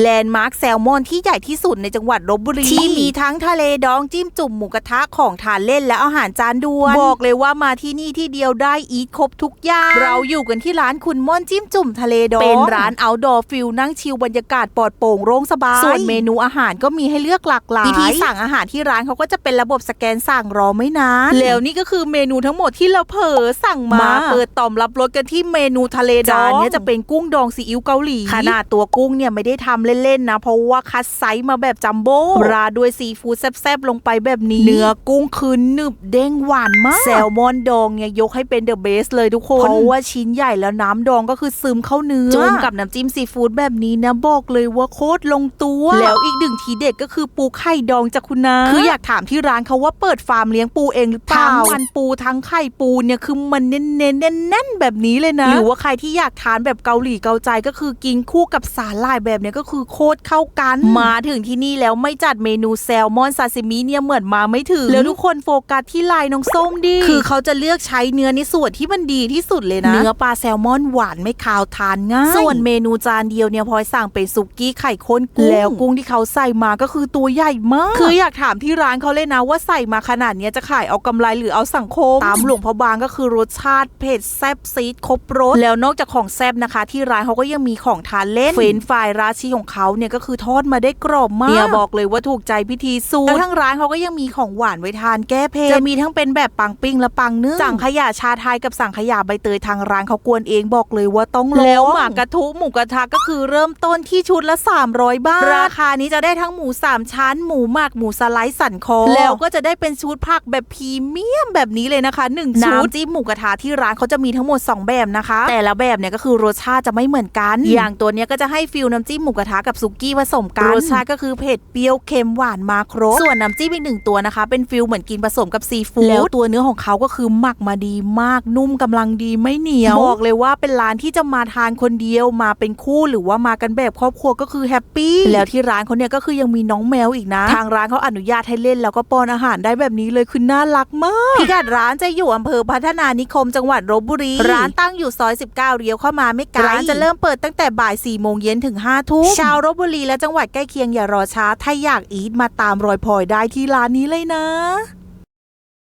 แลนด์มาร์คแซลมอนที่ใหญ่ที่สุดในจังหวัดลบบุรี ที่มีทั้งทะเลดองจิ้มจุ่มหมูกระทะของทานเล่นและอาหารจานด่วนบอกเลยว่ามาที่นี่ที่เดียวได้อีทครบทุกอย่างเราอยู่กันที่ร้านคุณม่อนจิ้มจุ่มทะเลดองเป็นร้านเอาดอร์ฟิลนั่งชิลบรรยากาศปลอดโปร่งโล่งสบายส่วนเมนูอาหารก็มีให้เลือกหลากหลายวิธีสั่งอาหารที่ร้านเขาก็จะเป็นระบบสแกนสั่งรอไม่นานแล้วนี่ก็คือเมนูทั้งหมดที่เราเผลอสั่งมาเปิดต่อมรับรสกันที่เมนูทะเลดองจานเนี้ยจะเป็นกุ้งดองซีอิ๊วเกาหลีขนาดตัวกุ้งเนี่ยไม่ได้ทำเล่นๆนะ เพราะว่าคัดไซส์มาแบบจัมโบ้ราดด้วยซีฟู้ดแซ่บๆลงไปแบบนี้ เนื้อกุ้งคือหนึบเด้งหวานมาก แซลมอนดองเนี่ยยกให้เป็นเดอะเบสเลยทุกคน เพราะว่าชิ้นใหญ่แล้วน้ำดองก็คือซึมเข้าเนื้อจุ่มกับน้ำจิ้มซีฟู้ดแบบนี้นะบอกเลยว่าโคตรลงตัว แล้วอีกหนึ่งทีเด็ดก็คือปูไข่ดองจากคุณนาคืออยากถามที่ร้านเขาว่าเปิดฟาร์มเลี้ยงปูเองหรือเปล่าทั้งมันปูทั้งไข่ปูเนี่ยคือมันเน้นๆแน่นๆแบบนี้เลยนะ หรือว่าใครที่อยากทานแบบเกาหลีเกาใจก็คือกินคู่กับสาหร่ายแบบเนี้ยก็คือโคตรเข้ากัน มาถึงที่นี่แล้วไม่จัดเมนูแซลมอนซาซิมิเนี่ยเหมือนมาไม่ถึง แล้วทุกคนโฟกัสที่ลายน้องส้มดิ คือเขาจะเลือกใช้เนื้อในส่วนที่มันดีที่สุดเลยนะ เนื้อปลาแซลมอนหวานไม่คาวทานง่าย ส่วนเมนูจานเดียวเนี่ยพลอยสั่งเป็นสุกี้ไข่ข้นกุ้ง แล้วกุ้งที่เขาใส่มาก็คือตัวใหญ่มาก คืออยากถามที่ร้านเขาเลยนะว่าใส่มาขนาดเนี้ยจะขายเอากำไรหรือเอาสังคม ตามหลวงพ่อบางก็คือรสชาติเผ็ดแซ่บซีดครบรส แล้วนอกจากของแซ่บนะคะ ที่ร้านเขาก็ยังมีของทานเล่นเฟรนช์ฟรายราชีของเขาเนี่ยก็คือทอดมาได้กรอบมากเนี่ยบอกเลยว่าถูกใจพิธีสูตรแล้วทั้งร้านเขาก็ยังมีของหวานไว้ทานแก้เผ็ดจะมีทั้งเป็นแบบปังปิ้งและปังนึ่งสั่งขยะชาไทยกับสั่งขยะใบเตยทางร้านเขากวนเองบอกเลยว่าต้องลองแล้วหมากกระทุหมูกระทะก็คือเริ่มต้นที่ชุดละ 300 บาท ราคานี้จะได้ทั้งหมู 3 ชั้น หมูหมักหมูสไลด์สันคอ แล้วก็จะได้เป็นชุดผักแบบพรีเมียมแบบนี้เลยนะคะหนึ่งชุดน้ำจิ้มหมูกระทะที่ร้านเขาจะมีทั้งหมด 2 แบบนะคะ แต่ละแบบเนี่ยก็คือรสชาติจะไม่เหมือนกัน อย่างตัวเนี้ยก็จะให้ฟิลน้ำจิ้มหมูกระทะกับซุกี้ผสมกันรสชาติก็คือเผ็ดเปรี้ยวเค็มหวานมาครบส่วนน้ำจิ้มอีกหนึ่งตัวนะคะ เป็นฟิลเหมือนกินผสมกับซีฟู้ดแล้วตัวเนื้อของเขาก็คือหมักมาดีมากนุ่มกำลังดีไม่เหนียวบอกเลยว่าเป็นร้านที่จะมาทานคนเดียวมาเป็นคู่หรือว่ามากันแบบครอบครัวก็คือแฮปปี้แล้วที่ร้านเขาเนี่ยก็คือยังมีน้องแมวอีกนะ ทางร้านเขาอนุญาตให้เล่นแล้วก็ป้อนอาหารได้แบบนี้เลยคือน่ารักมากพิกัดร้านจะอยู่อำเภอพัฒนานิคมจังหวัดลบบุรี ร้านตั้งอยู่ซอย 19เลี้ยวเข้ามาไม่ไกลร้านจะเริ่มเปิดตั้งแต่บ่าย4โมงเย็นถึง5ทุ่มชาวรบบุรีและจังหวัดใกล้เคียงอย่ารอช้า ถ้าอยากอีทมาตามรอยพลอยได้ที่ร้านนี้เลยนะ